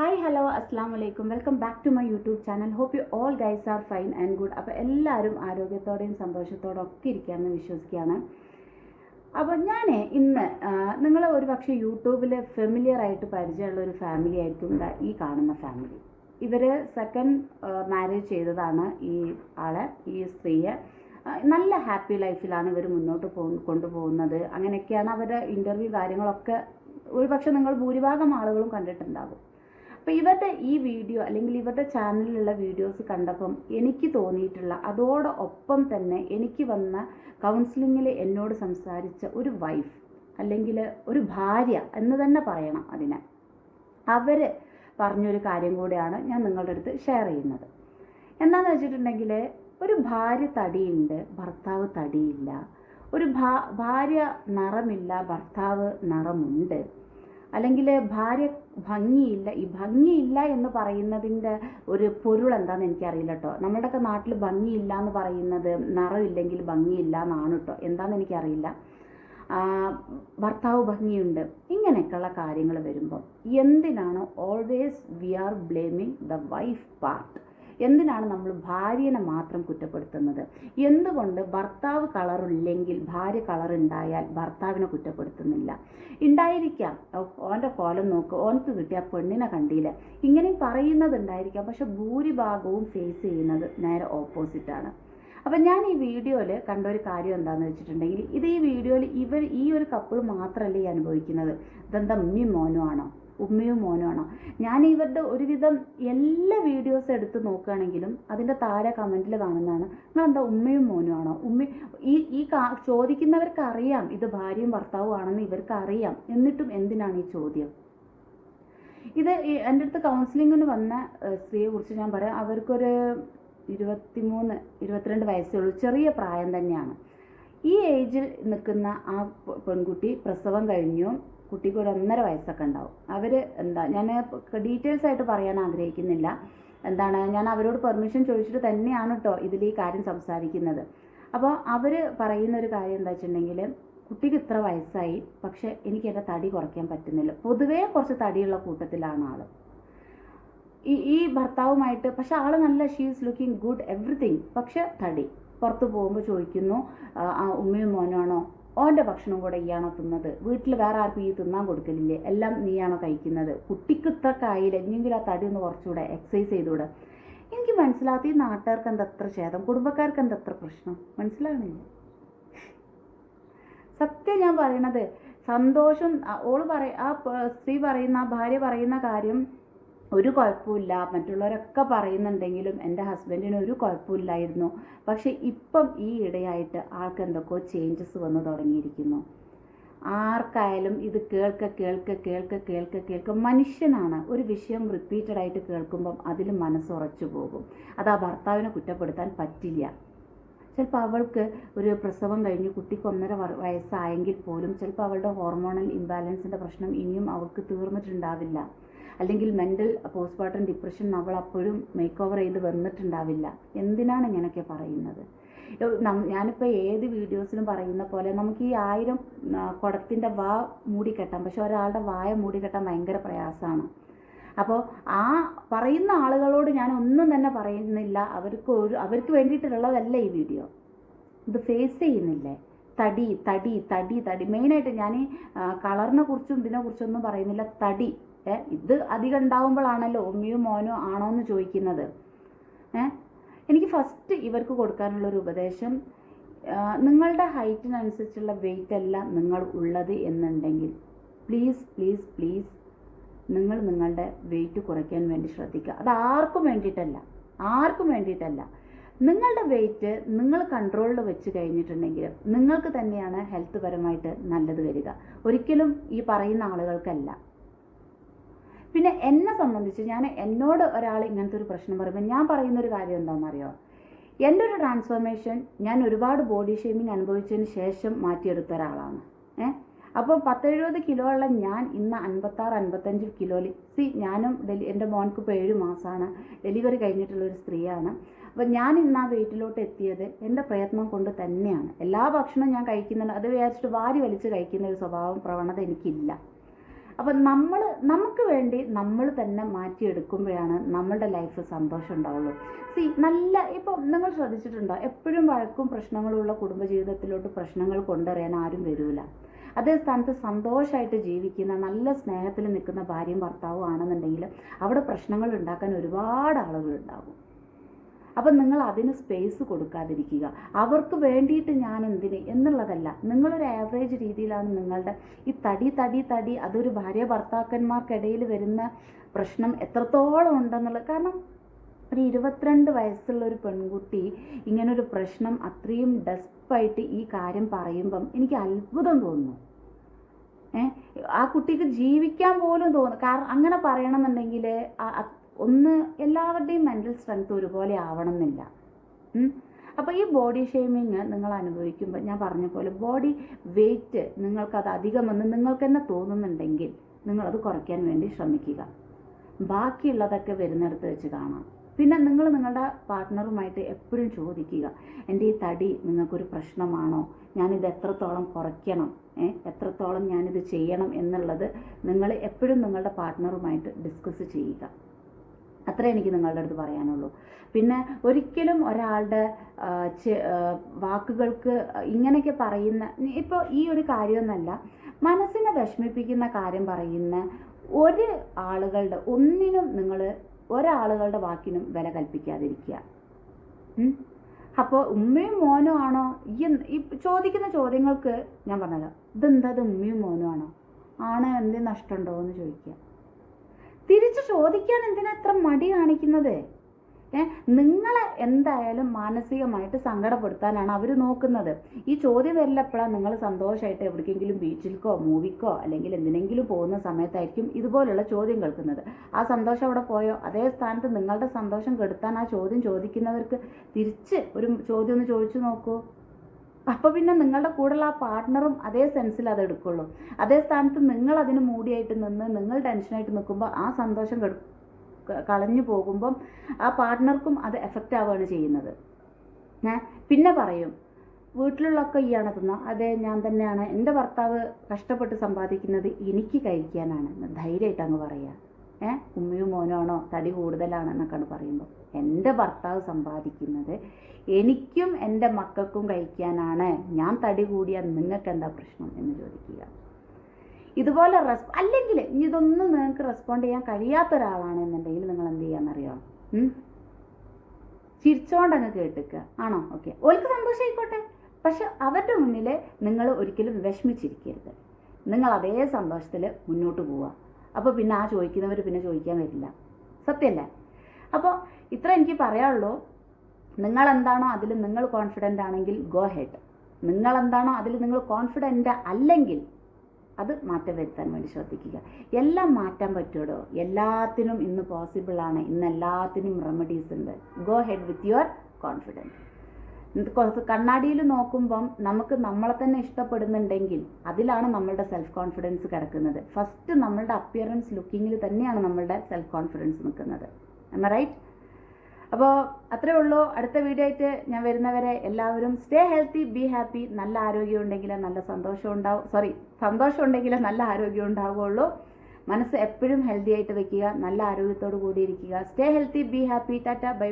Hi hello അസ്സാം വലൈക്കും welcome back to my YouTube channel hope you all guys are fine and good അപ്പോൾ എല്ലാവരും ആരോഗ്യത്തോടെയും സന്തോഷത്തോടെ ഒക്കെ ഇരിക്കാമെന്ന് വിശ്വസിക്കുകയാണ്. അപ്പോൾ ഞാൻ ഇന്ന് നിങ്ങൾ ഒരു പക്ഷേ യൂട്യൂബിൽ ഫെമിലിയർ ആയിട്ട് പരിചയമുള്ള ഒരു ഫാമിലി ആയിരിക്കും ഈ കാണുന്ന ഫാമിലി ഇവർ സെക്കൻഡ് മാരേജ് ചെയ്തതാണ് ഈ ആളെ ഈ സ്ത്രീയെ. നല്ല ഹാപ്പി ലൈഫിലാണ് ഇവർ മുന്നോട്ട് പോ കൊണ്ടുപോകുന്നത്. അങ്ങനെയൊക്കെയാണ് അവരുടെ ഇന്റർവ്യൂ കാര്യങ്ങളൊക്കെ ഒരുപക്ഷെ നിങ്ങൾ ഭൂരിഭാഗം ആളുകളും കണ്ടിട്ടുണ്ടാകും അപ്പോൾ ഇവരുടെ ഈ വീഡിയോ അല്ലെങ്കിൽ ഇവരുടെ ചാനലിലുള്ള വീഡിയോസ് കണ്ടപ്പം എനിക്ക് തോന്നിയിട്ടുള്ള അതോടൊപ്പം തന്നെ എനിക്ക് വന്ന കൗൺസിലിങ്ങിൽ എന്നോട് സംസാരിച്ച ഒരു വൈഫ് അല്ലെങ്കിൽ ഒരു ഭാര്യ എന്ന് തന്നെ പറയണം അതിനെ. അവർ പറഞ്ഞൊരു കാര്യം കൂടിയാണ് ഞാൻ നിങ്ങളുടെ അടുത്ത് ഷെയർ ചെയ്യുന്നത്. എന്താണെന്ന് വെച്ചിട്ടുണ്ടെങ്കിൽ ഒരു ഭാര്യ തടിയുണ്ട് ഭർത്താവ് തടിയില്ല. ഒരു ഭാര്യ നിറമില്ല ഭർത്താവ് നിറമുണ്ട്. അല്ലെങ്കിൽ ഭാര്യ ഭംഗിയില്ല ഈ ഭംഗിയില്ല എന്ന് പറയുന്നതിന്റെ ഒരു പൊരുൾ എന്താണെന്ന് എനിക്കറിയില്ല കേട്ടോ നമ്മുടെയൊക്കെ നാട്ടിൽ ഭംഗിയില്ല എന്ന് പറയുന്നത് നിറമില്ലെങ്കിൽ ഭംഗിയില്ല എന്നാണ് കേട്ടോ എന്താണെന്ന് എനിക്കറിയില്ല. ഭർത്താവ് ഭംഗിയുണ്ട് ഇങ്ങനെയൊക്കെയുള്ള കാര്യങ്ങൾ വരുമ്പോൾ എന്തിനാണ് always we are blaming the wife part എന്തിനാണ് നമ്മൾ ഭാര്യനെ മാത്രം കുറ്റപ്പെടുത്തുന്നത്? എന്തുകൊണ്ട് ഭർത്താവ് കളറില്ലെങ്കിൽ ഭാര്യ കളർ ഉണ്ടായാൽ ഭർത്താവിനെ കുറ്റപ്പെടുത്തുന്നില്ല? ഉണ്ടായിരിക്കാം. ഓന്റെ കോലം നോക്ക്. ഓനക്ക് കിട്ടിയ പെണ്ണിനെ കണ്ടില്ല? ഇങ്ങനെ പറയുന്നത് ഉണ്ടായിരിക്കാം പക്ഷെ ഭൂരിഭാഗവും ഫേസ് ചെയ്യുന്നത് നേരെ ഓപ്പോസിറ്റാണ് അപ്പം ഞാൻ ഈ വീഡിയോയിൽ കണ്ട ഒരു കാര്യം എന്താണെന്ന് വെച്ചിട്ടുണ്ടെങ്കിൽ ഇത് ഈ വീഡിയോയിൽ ഇവർ ഈ ഒരു കപ്പിൾ മാത്രമല്ല ഈ അനുഭവിക്കുന്നത്? ഇതെന്താ ഉമ്മി മോനും ഉമ്മയും മോനുമാണ് ഞാൻ ഇവരുടെ ഒരുവിധം എല്ലാ വീഡിയോസ് എടുത്ത് നോക്കുകയാണെങ്കിലും അതിന്റെ താഴെ കമന്റിൽ കാണുന്നതാണ്. നിങ്ങളെന്താ ഉമ്മയും മോനുമാണോ ഉമ്മ ഈ ഈ ചോദിക്കുന്നവർക്ക് അറിയാം ഇത് ഭാര്യയും ഭർത്താവും ആണെന്ന് ഇവർക്ക് അറിയാം. എന്നിട്ടും എന്തിനാണ് ഈ ചോദ്യം? ഇത് എന്റെ അടുത്ത് കൗൺസിലിങ്ങിന് വന്ന സ്ത്രീയെക്കുറിച്ച് സ്ത്രീയെ കുറിച്ച് ഞാൻ പറയാം. അവർക്കൊരു ഇരുപത്തിമൂന്ന് ഇരുപത്തിരണ്ട് വയസ്സേ ഉള്ളൂ. ചെറിയ പ്രായം തന്നെയാണ്. ഈ ഏജിൽ നിൽക്കുന്ന ആ പെൺകുട്ടി പ്രസവം കഴിഞ്ഞു. കുട്ടിക്ക് ഒരു ഒന്നര വയസ്സൊക്കെ ഉണ്ടാവും. അവർ എന്താ ഞാൻ ഡീറ്റെയിൽസ് ആയിട്ട് പറയാൻ ആഗ്രഹിക്കുന്നില്ല. എന്താണ് ഞാൻ അവരോട് പെർമിഷൻ ചോദിച്ചിട്ട് തന്നെയാണ് കേട്ടോ ഇതിൽ ഈ കാര്യം സംസാരിക്കുന്നത്. അപ്പോൾ അവർ പറയുന്ന ഒരു കാര്യം എന്താ വെച്ചിട്ടുണ്ടെങ്കിൽ കുട്ടിക്ക് ഇത്ര വയസ്സായി പക്ഷേ എനിക്ക് എന്റെ തടി കുറയ്ക്കാൻ പറ്റുന്നില്ല. പൊതുവേ കുറച്ച് തടിയുള്ള കൂട്ടത്തിലാണ് ആൾ ഈ ഈ ഭർത്താവുമായിട്ട് പക്ഷെ ആൾ നല്ല she is looking good everything പക്ഷെ തടി പുറത്ത് പോകുമ്പോൾ ചോദിക്കുന്നു ഉമ്മയും മോനാണോ ഓന്റെ ഭക്ഷണം കൂടെ ഇയാണോ തിന്നത്? വീട്ടിൽ വേറെ ആർക്കും ഈ തിന്നാൻ കൊടുക്കലില്ലേ? എല്ലാം നീയാണോ കഴിക്കുന്നത്? കുട്ടിക്ക് ഇത്ര ആയില്ല? ഇനിയെങ്കിലും ആ തടി ഒന്ന് കുറച്ചുകൂടെ എക്സസൈസ് ചെയ്തുകൂടെ? എനിക്ക് മനസ്സിലാത്ത ഈ നാട്ടുകാർക്ക് എന്താ എത്ര ഛേദം? കുടുംബക്കാർക്ക് എന്താ എത്ര പ്രശ്നം? മനസ്സിലാകണില്ല. സത്യം ഞാൻ പറയണത് സന്തോഷം ഓൾ പറയ ആ സ്ത്രീ പറയുന്ന ആ ഭാര്യ പറയുന്ന കാര്യം ഒരു കുഴപ്പമില്ല മറ്റുള്ളവരൊക്കെ പറയുന്നുണ്ടെങ്കിലും എന്റെ ഹസ്ബൻഡിന് ഒരു കുഴപ്പമില്ലായിരുന്നു പക്ഷേ ഇപ്പം ഈ ഇടയായിട്ട് ആൾക്ക് എന്തൊക്കെയോ ചേഞ്ചസ് വന്നു തുടങ്ങിയിരിക്കുന്നു. ആർക്കായാലും ഇത് കേൾക്ക കേൾക്ക കേൾക്ക കേൾക്ക കേൾക്ക മനുഷ്യനാണ്. ഒരു വിഷയം റിപ്പീറ്റഡ് ആയിട്ട് കേൾക്കുമ്പം അതിൽ മനസ്സുറച്ചു പോകും. അത് ആ ഭർത്താവിനെ കുറ്റപ്പെടുത്താൻ പറ്റില്ല. ചിലപ്പോൾ അവൾക്ക് ഒരു പ്രസവം കഴിഞ്ഞ് കുട്ടിക്ക് ഒന്നര വയസ്സായെങ്കിൽ പോലും ചിലപ്പോൾ അവളുടെ ഹോർമോണൽ ഇംബാലൻസിന്റെ പ്രശ്നം ഇനിയും അവൾക്ക് തീർന്നിട്ടുണ്ടാവില്ല. അല്ലെങ്കിൽ മെന്റൽ പോസ്റ്റ്മോർട്ടം ഡിപ്രഷൻ അവൾ അപ്പോഴും മേക്ക് ഓവർ ചെയ്ത് വന്നിട്ടുണ്ടാവില്ല. എന്തിനാണ് ഇങ്ങനെയൊക്കെ പറയുന്നത്? ഞാനിപ്പോൾ ഏത് വീഡിയോസിലും പറയുന്ന പോലെ നമുക്ക് ഈ ആയിരം കുടത്തിന്റെ വാ മൂടിക്കെട്ടാം. പക്ഷെ ഒരാളുടെ വായ മൂടിക്കെട്ടാൻ ഭയങ്കര പ്രയാസമാണ്. അപ്പോൾ ആ പറയുന്ന ആളുകളോട് ഞാൻ ഒന്നും തന്നെ പറയുന്നില്ല. അവർക്ക് ഒരു അവർക്ക് വേണ്ടിയിട്ടുള്ളതല്ല ഈ വീഡിയോ ഇത് ഫേസ് ചെയ്യുന്നില്ലേ? തടി തടി തടി തടി. മെയിനായിട്ട് ഞാൻ കളറിനെ കുറിച്ചും ഇതിനെ കുറിച്ചൊന്നും പറയുന്നില്ല. തടി. ഇത് അധികം ഉണ്ടാവുമ്പോഴാണല്ലോ ഉമ്മയും മോനോ ആണോ എന്ന് ചോദിക്കുന്നത്. എനിക്ക് ഫസ്റ്റ് ഇവർക്ക് കൊടുക്കാനുള്ള ഒരു ഉപദേശം നിങ്ങളുടെ ഹൈറ്റിനനുസരിച്ചുള്ള വെയിറ്റ് അല്ല നിങ്ങൾ ഉള്ളത് എന്നുണ്ടെങ്കിൽ പ്ലീസ് പ്ലീസ് പ്ലീസ് നിങ്ങൾ നിങ്ങളുടെ വെയിറ്റ് കുറയ്ക്കാൻ വേണ്ടി ശ്രദ്ധിക്കുക. അത് ആർക്കും വേണ്ടിയിട്ടല്ല ആർക്കും വേണ്ടിയിട്ടല്ല. നിങ്ങളുടെ വെയിറ്റ് നിങ്ങൾ കൺട്രോളിൽ വെച്ച് കഴിഞ്ഞിട്ടുണ്ടെങ്കിൽ നിങ്ങൾക്ക് തന്നെയാണ് ഹെൽത്ത് പരമായിട്ട് നല്ലത് വരിക. ഒരിക്കലും ഈ പറയുന്ന ആളുകൾക്കല്ല. പിന്നെ എന്നെ സംബന്ധിച്ച് ഞാൻ എന്നോട് ഒരാൾ ഇങ്ങനത്തെ ഒരു പ്രശ്നം പറയുമ്പോൾ ഞാൻ പറയുന്ന ഒരു കാര്യം എന്താണെന്നറിയോ? എന്റെ ഒരു ട്രാൻസ്ഫോർമേഷൻ ഞാൻ ഒരുപാട് ബോഡി ഷേമിങ് അനുഭവിച്ചതിന് ശേഷം മാറ്റിയെടുത്ത ഒരാളാണ്. ഏഹ് അപ്പോൾ പത്തെഴുപത് കിലോ ഉള്ള ഞാൻ ഇന്ന് അൻപത്താറ് അൻപത്തഞ്ച് കിലോയിൽ സി ഞാനും ഡെലി എന്റെ മോൻക്ക് ഇപ്പോൾ ഏഴ് മാസമാണ് ഡെലിവറി കഴിഞ്ഞിട്ടുള്ള ഒരു സ്ത്രീയാണ്. അപ്പോൾ ഞാൻ ഇന്ന് ആ വെയിറ്റിലോട്ട് എത്തിയത് എന്റെ പ്രയത്നം കൊണ്ട് തന്നെയാണ്. എല്ലാ ഭക്ഷണവും ഞാൻ കഴിക്കുന്നുണ്ട്. അത് വിചാരിച്ചിട്ട് വാരി വലിച്ച് കഴിക്കുന്ന ഒരു സ്വഭാവം പ്രവണത എനിക്കില്ല. അപ്പം നമ്മൾ നമുക്ക് വേണ്ടി നമ്മൾ തന്നെ മാറ്റിയെടുക്കുമ്പോഴാണ് നമ്മളുടെ ലൈഫ് സന്തോഷം ഉണ്ടാവുള്ളൂ. സി നല്ല ഇപ്പോൾ നിങ്ങൾ ശ്രദ്ധിച്ചിട്ടുണ്ടോ? എപ്പോഴും വഴക്കും പ്രശ്നങ്ങളുള്ള കുടുംബജീവിതത്തിലോട്ട് പ്രശ്നങ്ങൾ കൊണ്ടുവരാൻ ആരും വരില്ല അതേ സ്ഥാനത്ത് സന്തോഷമായിട്ട് ജീവിക്കുന്ന നല്ല സ്നേഹത്തിൽ നിൽക്കുന്ന ഭാര്യയും ഭർത്താവും ആണെന്നുണ്ടെങ്കിൽ അവിടെ പ്രശ്നങ്ങൾ ഉണ്ടാക്കാൻ ഒരുപാട് ആളുകൾ ആളുകളുണ്ടാകും അപ്പം നിങ്ങൾ അതിന് സ്പേസ് കൊടുക്കാതിരിക്കുക. അവർക്ക് വേണ്ടിയിട്ട് ഞാൻ എന്തിന് എന്നുള്ളതല്ല. നിങ്ങളൊരു ആവറേജ് രീതിയിലാണ് നിങ്ങളുടെ ഈ തടി തടി തടി അതൊരു ഭാര്യ ഭർത്താക്കന്മാർക്കിടയിൽ വരുന്ന പ്രശ്നം എത്രത്തോളം ഉണ്ടെന്നുള്ളത്. കാരണം ഒരു ഇരുപത്തിരണ്ട് വയസ്സുള്ള ഒരു പെൺകുട്ടി ഇങ്ങനൊരു പ്രശ്നം അത്രയും ഡെസ്പായിട്ട് ഈ കാര്യം പറയുമ്പം എനിക്ക് അത്ഭുതം തോന്നുന്നു. ആ കുട്ടിക്ക് ജീവിക്കാൻ പോലും തോന്നുന്നു കാരണം അങ്ങനെ പറയണമെന്നുണ്ടെങ്കിൽ ഒന്ന് എല്ലാവരുടെയും മെന്റൽ സ്ട്രെങ്ത് ഒരുപോലെ ആവണമെന്നില്ല. അപ്പോൾ ഈ ബോഡി ഷെയ്മിങ് നിങ്ങൾ അനുഭവിക്കുമ്പോൾ ഞാൻ പറഞ്ഞ പോലെ ബോഡി വെയിറ്റ് നിങ്ങൾക്കത് അധികമെന്ന് നിങ്ങൾക്ക് തന്നെ തോന്നുന്നുണ്ടെങ്കിൽ നിങ്ങളത് കുറയ്ക്കാൻ വേണ്ടി ശ്രമിക്കുക. ബാക്കിയുള്ളതൊക്കെ വരുന്നിടത്ത് വെച്ച് കാണാം. പിന്നെ നിങ്ങൾ നിങ്ങളുടെ പാർട്ട്ണറുമായിട്ട് എപ്പോഴും ചോദിക്കുക എന്റെ ഈ തടി നിങ്ങൾക്കൊരു പ്രശ്നമാണോ? ഞാനിത് എത്രത്തോളം കുറയ്ക്കണം? എത്രത്തോളം ഞാനിത് ചെയ്യണം? എന്നുള്ളത് നിങ്ങൾ എപ്പോഴും നിങ്ങളുടെ പാർട്ട്ണറുമായിട്ട് ഡിസ്കസ് ചെയ്യുക. അത്രേ എനിക്ക് നിങ്ങളുടെ അടുത്ത് പറയാനുള്ളൂ. പിന്നെ ഒരിക്കലും ഒരാളുടെ വാക്കുകൾക്ക് ഇങ്ങനെയൊക്കെ പറയുന്ന ഇപ്പോൾ ഈ ഒരു കാര്യമൊന്നല്ല മനസ്സിനെ വിഷമിപ്പിക്കുന്ന കാര്യം പറയുന്ന ഒരു ആളുകളുടെ ഒന്നിനും നിങ്ങൾ ഒരാളുകളുടെ വാക്കിനും വില കൽപ്പിക്കാതിരിക്കുക? അപ്പോൾ ഉമ്മയും മോനും ആണോ? ഈ ചോദിക്കുന്ന ചോദ്യങ്ങൾക്ക് ഞാൻ പറഞ്ഞല്ലോ ഇതെന്താ ഇത് ഉമ്മയും മോനും ആണോ? ആണ് എന്തേ നഷ്ടമുണ്ടോ എന്ന് ചോദിക്കുക. തിരിച്ച് ചോദിക്കാൻ എന്തിനാ ഇത്ര മടി കാണിക്കുന്നത്? നിങ്ങളെ എന്തായാലും മാനസികമായിട്ട് സങ്കടപ്പെടുത്താനാണ് അവർ നോക്കുന്നത്. ഈ ചോദ്യം വരില്ലപ്പോഴാണ് നിങ്ങൾ സന്തോഷമായിട്ട് എവിടേക്കെങ്കിലും ബീച്ചിൽക്കോ മൂവിക്കോ അല്ലെങ്കിൽ എന്തിനെങ്കിലും പോകുന്ന സമയത്തായിരിക്കും ഇതുപോലുള്ള ചോദ്യം കേൾക്കുന്നത്. ആ സന്തോഷം അവിടെ പോയോ? അതേ സ്ഥാനത്ത് നിങ്ങളുടെ സന്തോഷം കെടുത്താൻ ആ ചോദ്യം ചോദിക്കുന്നവർക്ക് തിരിച്ച് ഒരു ചോദ്യം ഒന്ന് ചോദിച്ചു നോക്കൂ. അപ്പോൾ പിന്നെ നിങ്ങളുടെ കൂടെയുള്ള ആ പാർട്ട്ണറും അതേ സെൻസിൽ അത് എടുക്കുള്ളൂ. അതേ സ്ഥാനത്ത് നിങ്ങൾ അതിന് മൂടിയായിട്ട് നിന്ന് നിങ്ങൾ ടെൻഷനായിട്ട് നിൽക്കുമ്പോൾ ആ സന്തോഷം കളഞ്ഞു പോകുമ്പം ആ പാർട്ട്ണർക്കും അത് എഫക്റ്റ് ആവുകയാണ് ചെയ്യുന്നത്. പിന്നെ പറയും വീട്ടിലുള്ളൊക്കെ ഈയാണ് തിന്ന അതെ ഞാൻ തന്നെയാണ് എന്റെ ഭർത്താവ് കഷ്ടപ്പെട്ട് സമ്പാദിക്കുന്നത് എനിക്ക് കഴിക്കാനാണ്. ധൈര്യമായിട്ട് അങ്ങ് പറയുക ഏ? ഉമ്മയും മോനാണോ തടി കൂടുതലാണെന്നൊക്കെയാണ് പറയുമ്പോൾ എന്റെ ഭർത്താവ് സമ്പാദിക്കുന്നത് എനിക്കും എന്റെ മക്കൾക്കും കഴിക്കാനാണ്. ഞാൻ തടി കൂടിയാൽ നിങ്ങൾക്ക് എന്താ പ്രശ്നം എന്ന് ചോദിക്കുക. ഇതുപോലെ റെസ് അല്ലെങ്കിൽ ഇതൊന്നും നിങ്ങൾക്ക് റെസ്പോണ്ട് ചെയ്യാൻ കഴിയാത്ത ഒരാളാണെന്നുണ്ടെങ്കിൽ നിങ്ങൾ എന്ത് ചെയ്യാന്നറിയോ? ഉം? ചിരിച്ചോണ്ട് അങ്ങ് കേട്ടിക്കുക ആണോ? ഓക്കെ. ഓൾക്ക് സന്തോഷമായിക്കോട്ടെ പക്ഷെ അവരുടെ മുന്നിൽ നിങ്ങൾ ഒരിക്കലും വിഷമിച്ചിരിക്കരുത്. നിങ്ങൾ അതേ സന്തോഷത്തിൽ മുന്നോട്ട് പോവുക. അപ്പോൾ പിന്നെ ആ ചോദിക്കുന്നവർ പിന്നെ ചോദിക്കാൻ വരില്ല. സത്യമല്ലേ? അപ്പോൾ ഇത്ര എനിക്ക് പറയാനുള്ളൂ. നിങ്ങൾ എന്താണോ അതിൽ നിങ്ങൾ കോൺഫിഡന്റ് ആണെങ്കിൽ ഗോ ഹെഡ് നിങ്ങൾ എന്താണോ അതിൽ നിങ്ങൾ കോൺഫിഡന്റ് അല്ലെങ്കിൽ അത് മാറ്റം വരുത്താൻ വേണ്ടി ശ്രദ്ധിക്കുക. എല്ലാം മാറ്റാൻ പറ്റുമോ എല്ലാത്തിനും ഇന്ന് പോസിബിളാണ് ഇന്ന് എല്ലാത്തിനും റെമഡീസ് ഉണ്ട്. Go ahead with your confidence കണ്ണാടിയിൽ നോക്കുമ്പം നമുക്ക് നമ്മളെ തന്നെ ഇഷ്ടപ്പെടുന്നുണ്ടെങ്കിൽ അതിലാണ് നമ്മളുടെ സെൽഫ് കോൺഫിഡൻസ് കിടക്കുന്നത്. ഫസ്റ്റ് നമ്മളുടെ അപ്പിയറൻസ് ലുക്കിങ്ങിൽ തന്നെയാണ് നമ്മളുടെ സെൽഫ് കോൺഫിഡൻസ് നിൽക്കുന്നത്. എം റൈറ്റ് അപ്പോൾ അത്രേ ഉള്ളൂ. അടുത്ത വീഡിയോ ആയിട്ട് ഞാൻ വരുന്നവരെ എല്ലാവരും സ്റ്റേ ഹെൽത്തി ബി ഹാപ്പി നല്ല ആരോഗ്യം ഉണ്ടെങ്കിൽ നല്ല സന്തോഷം ഉണ്ടാവും. സോറി സന്തോഷം ഉണ്ടെങ്കിൽ നല്ല ആരോഗ്യം ഉണ്ടാവുകയുള്ളൂ. മനസ്സ് എപ്പോഴും ഹെൽത്തി ആയിട്ട് വെക്കുക നല്ല ആരോഗ്യത്തോടു കൂടി ഇരിക്കുക. Stay healthy be happy ta ta bye